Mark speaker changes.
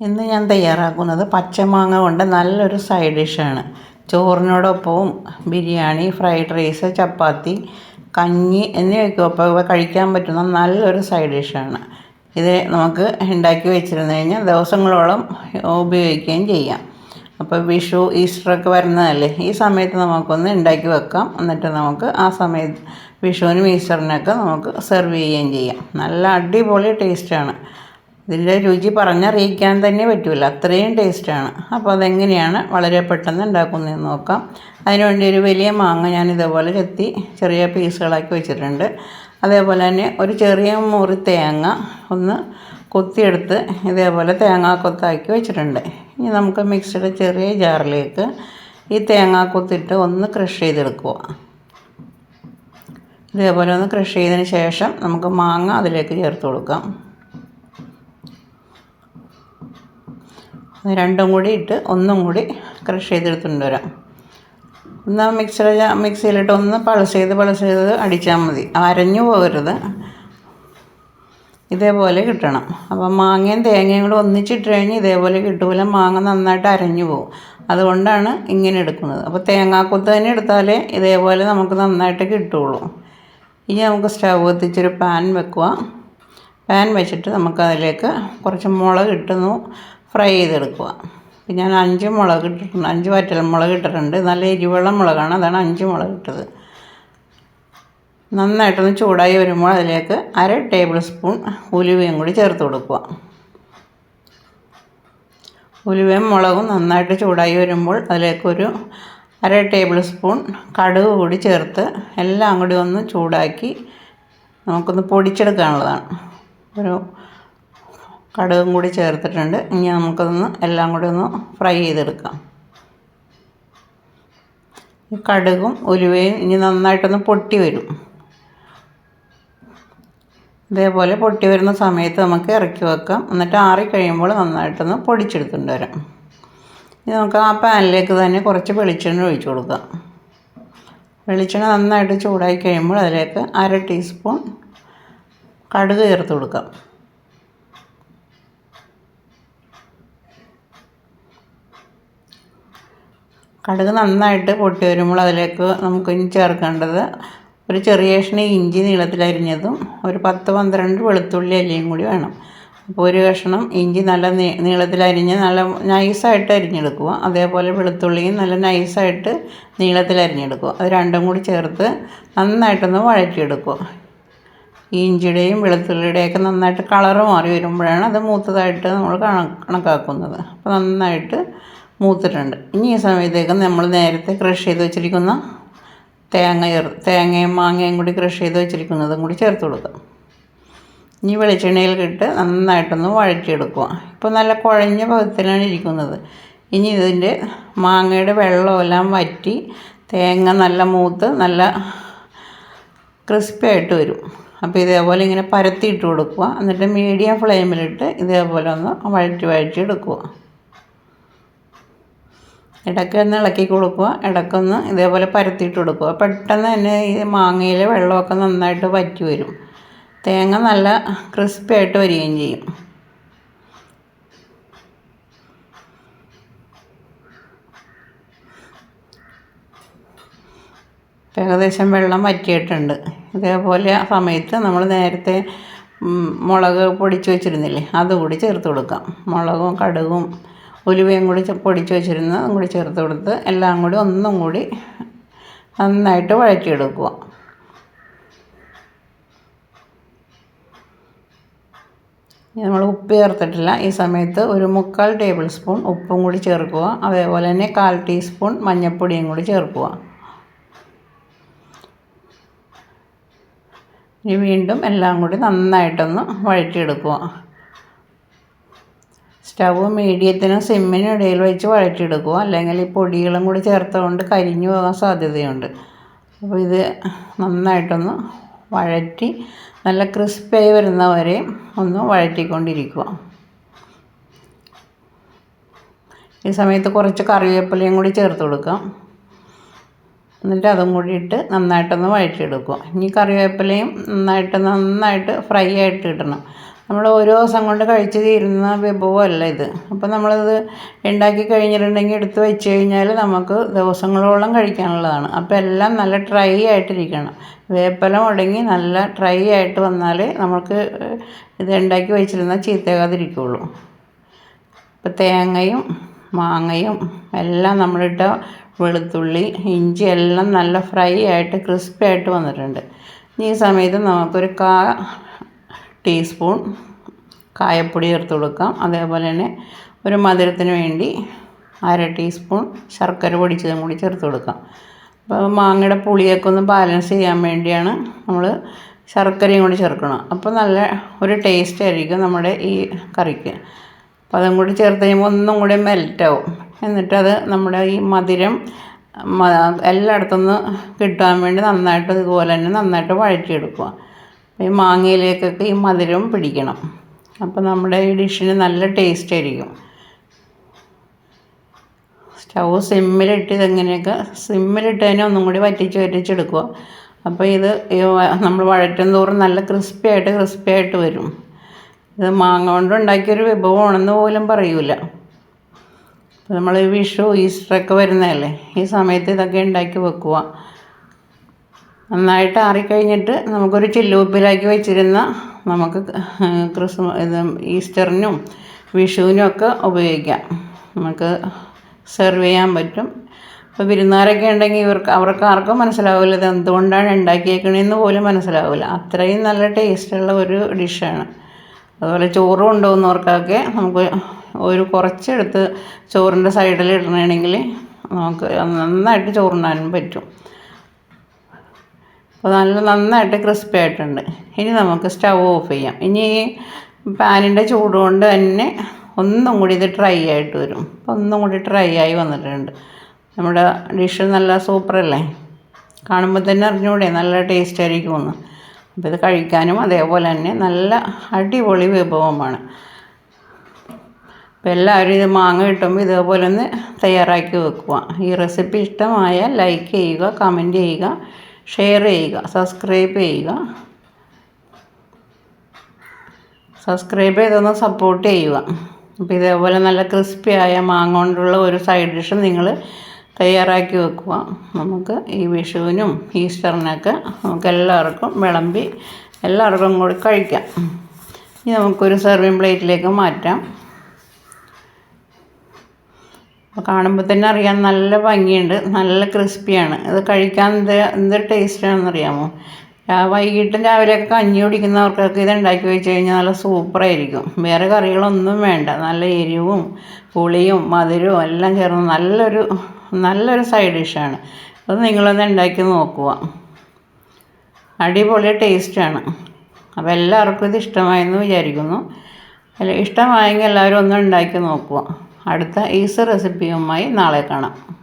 Speaker 1: ഇന്ന് ഞാൻ തയ്യാറാക്കുന്നത് പച്ചമാങ്ങ കൊണ്ട് നല്ലൊരു സൈഡ് ഡിഷാണ് ചോറിനോടൊപ്പവും ബിരിയാണി ഫ്രൈഡ് റൈസ് ചപ്പാത്തി കഞ്ഞി എന്നിവയ്ക്കൊപ്പം കഴിക്കാൻ പറ്റുന്ന നല്ലൊരു സൈഡ് ഡിഷാണ് ഇത് നമുക്ക് ഉണ്ടാക്കി വെച്ചിരുന്നു കഴിഞ്ഞാൽ ദിവസങ്ങളോളം ഉപയോഗിക്കുകയും ചെയ്യാം. അപ്പോൾ വിഷു ഈസ്റ്റർ ഒക്കെ വരുന്നതല്ലേ? ഈ സമയത്ത് നമുക്കൊന്ന് ഉണ്ടാക്കി വെക്കാം. എന്നിട്ട് നമുക്ക് ആ സമയത്ത് വിഷുവിനും ഈസ്റ്ററിനൊക്കെ നമുക്ക് സെർവ് ചെയ്യുകയും ചെയ്യാം. നല്ല അടിപൊളി ടേസ്റ്റാണ് ഇതിന്റെ രുചി പറഞ്ഞറിയിക്കാൻ തന്നെ പറ്റില്ല അത്രയും ടേസ്റ്റാണ് അപ്പോൾ അതെങ്ങനെയാണ് വളരെ പെട്ടെന്ന് ഉണ്ടാക്കുന്നതെന്ന് നോക്കാം. അതിനുവേണ്ടി ഒരു വലിയ മാങ്ങ ഞാൻ ഇതേപോലെ ചെത്തി ചെറിയ പീസുകളാക്കി വെച്ചിട്ടുണ്ട്. അതേപോലെ തന്നെ ഒരു ചെറിയ മുറി തേങ്ങ ഒന്ന് കൊത്തിയെടുത്ത് ഇതേപോലെ തേങ്ങ കൊത്താക്കി വെച്ചിട്ടുണ്ട്. ഇനി നമുക്ക് മിക്സിയുടെ ചെറിയ ജാറിലേക്ക് ഈ തേങ്ങ കൊത്തിട്ട് ഒന്ന് ക്രഷ് ചെയ്തെടുക്കുക. ഇതേപോലെ ഒന്ന് ക്രഷ് ചെയ്തതിന് ശേഷം നമുക്ക് മാങ്ങ അതിലേക്ക് ചേർത്ത് കൊടുക്കാം. രണ്ടും കൂടി ഇട്ട് ഒന്നും കൂടി ക്രഷ് ചെയ്തെടുത്തുകൊണ്ട് വരാം ഒന്ന് മിക്സർ മിക്സിയിലിട്ട് ഒന്ന് പൾസ് ചെയ്ത് പൾസ് ചെയ്ത് അടിച്ചാൽ മതി. അരഞ്ഞു പോകരുത്. ഇതേപോലെ കിട്ടണം. അപ്പം മാങ്ങയും തേങ്ങയും കൂടെ ഒന്നിച്ചിട്ട് കഴിഞ്ഞ് ഇതേപോലെ കിട്ടൂല. മാങ്ങ നന്നായിട്ട് അരഞ്ഞു പോകും. അതുകൊണ്ടാണ് ഇങ്ങനെ എടുക്കുന്നത്. അപ്പോൾ തേങ്ങാക്കൊത്ത് തന്നെ എടുത്താലേ ഇതേപോലെ നമുക്ക് നന്നായിട്ട് കിട്ടുള്ളൂ. ഇനി നമുക്ക് സ്റ്റവ് കത്തിച്ചൊരു പാൻ വെക്കുക. പാൻ വെച്ചിട്ട് നമുക്കതിലേക്ക് കുറച്ച് മുളക് ഇട്ടുന്നു. ഫ്രൈ ചെയ്തെടുക്കുക. പിന്നെ ഞാൻ അഞ്ച് മുളക് ഇട്ടിട്ടുണ്ട്. അഞ്ച് വറ്റൽ മുളക് ഇട്ടിട്ടുണ്ട്. നല്ല എരിവെള്ളം മുളകാണ്. അതാണ് അഞ്ച് മുളക് ഇട്ടത്. നന്നായിട്ടൊന്ന് ചൂടായി വരുമ്പോൾ അതിലേക്ക് അര ടേബിൾ സ്പൂൺ ഉലുവയും കൂടി ചേർത്ത് കൊടുക്കുക. ഉലുവയും മുളകും നന്നായിട്ട് ചൂടായി വരുമ്പോൾ അതിലേക്കൊരു അര ടേബിൾ സ്പൂൺ കടുക് കൂടി ചേർത്ത് എല്ലാം കൂടി ഒന്ന് ചൂടാക്കി നമുക്കൊന്ന് പൊടിച്ചെടുക്കാനുള്ളതാണ്. ഒരു കടുകും കൂടി ചേർത്തിട്ടുണ്ട്. ഇനി നമുക്കതൊന്ന് എല്ലാം കൂടി ഒന്ന് ഫ്രൈ ചെയ്തെടുക്കാം. കടുകും ഉലുവയും ഇനി നന്നായിട്ടൊന്ന് പൊട്ടി വരും. ഇതേപോലെ പൊട്ടി വരുന്ന സമയത്ത് നമുക്ക് ഇറക്കി വെക്കാം. എന്നിട്ട് ആറി കഴിയുമ്പോൾ നന്നായിട്ടൊന്ന് പൊടിച്ചെടുത്തുകൊണ്ട് വരാം. ഇനി നമുക്ക് ആ പാനിലേക്ക് തന്നെ കുറച്ച് വെളിച്ചെണ്ണ ഒഴിച്ചു കൊടുക്കാം. വെളിച്ചെണ്ണ നന്നായിട്ട് ചൂടായി കഴിയുമ്പോൾ അതിലേക്ക് അര ടീസ്പൂൺ കടുക് ചേർത്ത് കൊടുക്കാം. കടുക് നന്നായിട്ട് പൊട്ടി വരുമ്പോൾ അതിലേക്ക് നമുക്ക് ഇനി ചേർക്കേണ്ടത് ഒരു ചെറിയ കഷ്ണം ഇഞ്ചി നീളത്തിലരിഞ്ഞതും ഒരു പത്ത് പന്ത്രണ്ട് വെളുത്തുള്ളി അല്ലിയും കൂടി വേണം. അപ്പോൾ ഒരു കഷ്ണം ഇഞ്ചി നല്ല നീ നീളത്തിലരിഞ്ഞ് നല്ല നൈസായിട്ട് അരിഞ്ഞെടുക്കുക. അതേപോലെ വെളുത്തുള്ളിയും നല്ല നൈസായിട്ട് നീളത്തിലരിഞ്ഞെടുക്കുക അത് രണ്ടും കൂടി ചേർത്ത് നന്നായിട്ടൊന്ന് വഴറ്റിയെടുക്കുക. ഈ ഇഞ്ചിയുടെയും വെളുത്തുള്ളിയുടെയൊക്കെ നന്നായിട്ട് കളറ് മാറി വരുമ്പോഴാണ് അത് മൂത്തതായിട്ട് നമ്മൾ കണക്കാക്കുന്നത്. അപ്പോൾ നന്നായിട്ട് മൂത്തിട്ടുണ്ട്. ഇനി ഈ സമയത്തേക്ക് നമ്മൾ നേരത്തെ ക്രഷ് ചെയ്ത് വെച്ചിരിക്കുന്ന തേങ്ങ തേങ്ങയും മാങ്ങയും കൂടി ക്രഷ് ചെയ്ത് വെച്ചിരിക്കുന്നതും കൂടി ചേർത്ത് കൊടുക്കാം. ഇനി വെളിച്ചെണ്ണയിൽ ഇട്ട് നന്നായിട്ടൊന്ന് വഴറ്റിയെടുക്കുക. ഇപ്പോൾ നല്ല കുഴഞ്ഞ പദത്തിലാണ് ഇരിക്കുന്നത്. ഇനി ഇതിന്റെ മാങ്ങയുടെ വെള്ളമെല്ലാം വറ്റി തേങ്ങ നല്ല മൂത്ത് നല്ല ക്രിസ്പി ആയിട്ട് വരും. അപ്പോൾ ഇതേപോലെ ഇങ്ങനെ പരത്തിയിട്ട് കൊടുക്കുക. എന്നിട്ട് മീഡിയം ഫ്ലെയിമിലിട്ട് ഇതേപോലെ ഒന്ന് വഴറ്റി വഴറ്റി എടുക്കുക ഇടയ്ക്കൊന്ന് ഇളക്കി കൊടുക്കുക. ഇടയ്ക്കൊന്ന് ഇതേപോലെ പരത്തിയിട്ട് കൊടുക്കുക. പെട്ടെന്ന് തന്നെ ഈ മാങ്ങയിൽ വെള്ളമൊക്കെ നന്നായിട്ട് വറ്റി വരും. തേങ്ങ നല്ല ക്രിസ്പി ആയിട്ട് വരികയും ചെയ്യും. ഏകദേശം വെള്ളം വറ്റിയിട്ടുണ്ട്. ഇതേപോലെ ആ സമയത്ത് നമ്മൾ നേരത്തെ മുളക് പൊടിച്ച് വെച്ചിരുന്നില്ലേ അതുകൂടി ചേർത്ത് കൊടുക്കാം. മുളകും കടുകും ഉലുവയും കൂടി പൊടിച്ച് വെച്ചിരുന്നത് കൂടി ചേർത്ത് കൊടുത്ത് എല്ലാം കൂടി ഒന്നും കൂടി നന്നായിട്ട് വഴറ്റിയെടുക്കുക. നമ്മൾ ഉപ്പ് ചേർത്തിട്ടില്ല. ഈ സമയത്ത് ഒരു മുക്കാൽ ടേബിൾ സ്പൂൺ ഉപ്പും കൂടി ചേർക്കുക. അതേപോലെ തന്നെ കാൽ ടീസ്പൂൺ മഞ്ഞൾപ്പൊടിയും കൂടി ചേർക്കുക. ഇനി വീണ്ടും എല്ലാം കൂടി നന്നായിട്ടൊന്ന് വഴറ്റിയെടുക്കുക. സ്റ്റവ് മീഡിയത്തിനും സിമ്മിനും ഇടയിൽ വെച്ച് വഴറ്റിയെടുക്കുക അല്ലെങ്കിൽ ഈ പൊടികളും കൂടി ചേർത്തുകൊണ്ട് കരിഞ്ഞു പോകാൻ സാധ്യതയുണ്ട്. അപ്പോൾ ഇത് നന്നായിട്ടൊന്ന് വഴറ്റി നല്ല ക്രിസ്പിയായി വരുന്നവരെ ഒന്ന് വഴറ്റിക്കൊണ്ടിരിക്കുക. ഈ സമയത്ത് കുറച്ച് കറിവേപ്പിലയും കൂടി ചേർത്ത് കൊടുക്കാം. എന്നിട്ട് അതും കൂടി ഇട്ട് നന്നായിട്ടൊന്ന് വഴറ്റിയെടുക്കുക. ഇനി കറിവേപ്പിലയും നന്നായിട്ട് നന്നായിട്ട് ഫ്രൈ ആയിട്ട് ഇടണം. നമ്മൾ ഓരോ ദിവസം കൊണ്ട് കഴിച്ച് തീരുന്ന വിഭവമല്ല ഇത്. അപ്പോൾ നമ്മളത് ഉണ്ടാക്കി കഴിഞ്ഞിട്ടുണ്ടെങ്കിൽ എടുത്ത് വെച്ച് കഴിഞ്ഞാൽ നമുക്ക് ദിവസങ്ങളോളം കഴിക്കാനുള്ളതാണ്. അപ്പോൾ എല്ലാം നല്ല ഡ്രൈ ആയിട്ടിരിക്കണം. വേപ്പില മുടങ്ങി നല്ല ഡ്രൈ ആയിട്ട് വന്നാൽ നമുക്ക് ഇത് ഉണ്ടാക്കി വെച്ചിരുന്നാൽ ചീത്തയാകാതിരിക്കുള്ളൂ. അപ്പോൾ തേങ്ങയും മാങ്ങയും എല്ലാം നമ്മളിട്ട വെളുത്തുള്ളി ഇഞ്ചി എല്ലാം നല്ല ഫ്രൈ ആയിട്ട് ക്രിസ്പി ആയിട്ട് വന്നിട്ടുണ്ട്. ഈ സമയത്ത് നമുക്കൊരു കാ ടീസ്പൂൺ കായപ്പൊടി ചേർത്ത് കൊടുക്കാം. അതേപോലെ തന്നെ ഒരു മധുരത്തിന് വേണ്ടി അര ടീസ്പൂൺ ശർക്കര പൊടിച്ചതും കൂടി ചേർത്ത് കൊടുക്കാം. അപ്പോൾ മാങ്ങയുടെ പുളിയൊക്കെ ഒന്ന് ബാലൻസ് ചെയ്യാൻ വേണ്ടിയാണ് നമ്മൾ ശർക്കരയും കൂടി ചേർക്കണം അപ്പോൾ നല്ല ഒരു ടേസ്റ്റ് ആയിരിക്കും നമ്മുടെ ഈ കറിക്ക്. അപ്പോൾ അതും കൂടി ചേർത്ത് കഴിയുമ്പോൾ ഒന്നും കൂടി മെൽറ്റാവും എന്നിട്ടത് നമ്മുടെ ഈ മധുരം എല്ലായിടത്തുനിന്ന് കിട്ടാൻ വേണ്ടി നന്നായിട്ട് ഇതുപോലെ തന്നെ നന്നായിട്ട് വഴറ്റിയെടുക്കുക. ഈ മാങ്ങയിലേക്കൊക്കെ ഈ മധുരം പിടിക്കണം. അപ്പോൾ നമ്മുടെ ഈ ഡിഷിന് നല്ല ടേസ്റ്റ് ആയിരിക്കും. സ്റ്റൗ സിമ്മിലിട്ട് ഇതെങ്ങനെയൊക്കെ സിമ്മിലിട്ട് തന്നെ ഒന്നും കൂടി വറ്റിച്ച് വറ്റിച്ചെടുക്കുക. അപ്പോൾ ഇത് നമ്മൾ വഴറ്റും തോറും നല്ല ക്രിസ്പി ആയിട്ട് ക്രിസ്പി ആയിട്ട് വരും. ഇത് മാങ്ങ കൊണ്ട് ഉണ്ടാക്കിയൊരു വിഭവമാണെന്ന് പോലും പറയൂല. നമ്മൾ വിഷു ഈസ്റ്ററൊക്കെ വരുന്നതല്ലേ ഈ സമയത്ത് ഇതൊക്കെ ഉണ്ടാക്കി വെക്കുക. നന്നായിട്ട് ആറിക്കഴിഞ്ഞിട്ട് നമുക്കൊരു ചില്ലുപ്പിലാക്കി വെച്ചിരുന്ന നമുക്ക് ക്രിസ്മ ഇത് ഈസ്റ്ററിനും വിഷുവിനും ഒക്കെ ഉപയോഗിക്കാം. നമുക്ക് സെർവ് ചെയ്യാൻ പറ്റും. ഇപ്പോൾ വിരുന്നാരൊക്കെ ഉണ്ടെങ്കിൽ ഇവർക്ക് അവർക്ക് ആർക്കും മനസ്സിലാവില്ല ഇത് എന്തുകൊണ്ടാണ് ഉണ്ടാക്കിയേക്കണേന്ന് പോലും മനസ്സിലാവില്ല. അത്രയും നല്ല ടേസ്റ്റുള്ള ഒരു ഡിഷാണ്. അതുപോലെ ചോറ് കൊണ്ടുപോകുന്നവർക്കൊക്കെ നമുക്ക് ഒരു കുറച്ചെടുത്ത് ചോറിന്റെ സൈഡിൽ ഇടണമെങ്കിൽ നമുക്ക് നന്നായിട്ട് ചോറുണ്ണാനും പറ്റും. അപ്പോൾ നല്ല നന്നായിട്ട് ക്രിസ്പി ആയിട്ടുണ്ട്. ഇനി നമുക്ക് സ്റ്റവ് ഓഫ് ചെയ്യാം. ഇനി ഈ പാനിന്റെ ചൂട് കൊണ്ട് തന്നെ ഒന്നും കൂടി ഇത് ഡ്രൈ ആയിട്ട് വരും. അപ്പോൾ ഒന്നും കൂടി ഡ്രൈ ആയി വന്നിട്ടുണ്ട്. നമ്മുടെ ഡിഷ് നല്ല സൂപ്പറല്ലേ കാണുമ്പോൾ തന്നെ അറിഞ്ഞൂടെ നല്ല ടേസ്റ്റ് ആയിരിക്കുമെന്ന്. അപ്പോൾ ഇത് കഴിക്കാനും അതേപോലെ തന്നെ നല്ല അടിപൊളി വിഭവമാണ്. അപ്പോൾ എല്ലാവരും ഇത് മാങ്ങ കിട്ടുമ്പോൾ ഇതേപോലെ ഒന്ന് തയ്യാറാക്കി വെക്കുക. ഈ റെസിപ്പി ഇഷ്ടമായാൽ ലൈക്ക് ചെയ്യുക കമന്റ് ചെയ്യുക. ഷെയർ ചെയ്യുക സബ്സ്ക്രൈബ് ചെയ്യുക സബ്സ്ക്രൈബ് ചെയ്തൊന്ന് സപ്പോർട്ട് ചെയ്യുക അപ്പോൾ ഇതേപോലെ നല്ല ക്രിസ്പിയായ മാങ്ങ കൊണ്ടുള്ള ഒരു സൈഡ് ഡിഷ് നിങ്ങൾ തയ്യാറാക്കി വെക്കുക. നമുക്ക് ഈ വിഷുവിനും ഈസ്റ്ററിനൊക്കെ നമുക്ക് എല്ലാവർക്കും വിളമ്പി എല്ലാവർക്കും കൂടി കഴിക്കാം. ഇനി നമുക്കൊരു സെർവിങ് പ്ലേറ്റിലേക്ക് മാറ്റാം. കാണുമ്പോൾ തന്നെ അറിയാം നല്ല ഭംഗിയുണ്ട് നല്ല ക്രിസ്പിയാണ്. അത് കഴിക്കാൻ എന്ത് എന്ത് അറിയാമോ? വൈകിട്ടും രാവിലെയൊക്കെ കഞ്ഞി കുടിക്കുന്നവർക്കൊക്കെ ഇത് ഉണ്ടാക്കി വെച്ച് കഴിഞ്ഞാൽ നല്ല സൂപ്പറായിരിക്കും. വേറെ കറികളൊന്നും വേണ്ട. നല്ല എരിവും പുളിയും മധുരവും എല്ലാം ചേർന്ന് നല്ലൊരു നല്ലൊരു സൈഡ് ഡിഷാണ്. അത് നിങ്ങളൊന്ന് ഉണ്ടാക്കി നോക്കുക. അടിപൊളി ടേസ്റ്റാണ്. അപ്പോൾ എല്ലാവർക്കും ഇത് ഇഷ്ടമായെന്ന് വിചാരിക്കുന്നു. അല്ല ഇഷ്ടമായെങ്കിൽ എല്ലാവരും ഒന്ന് ഉണ്ടാക്കി നോക്കുക. അടുത്ത ഈസി റെസിപ്പിയുമായി നാളെ കാണാം.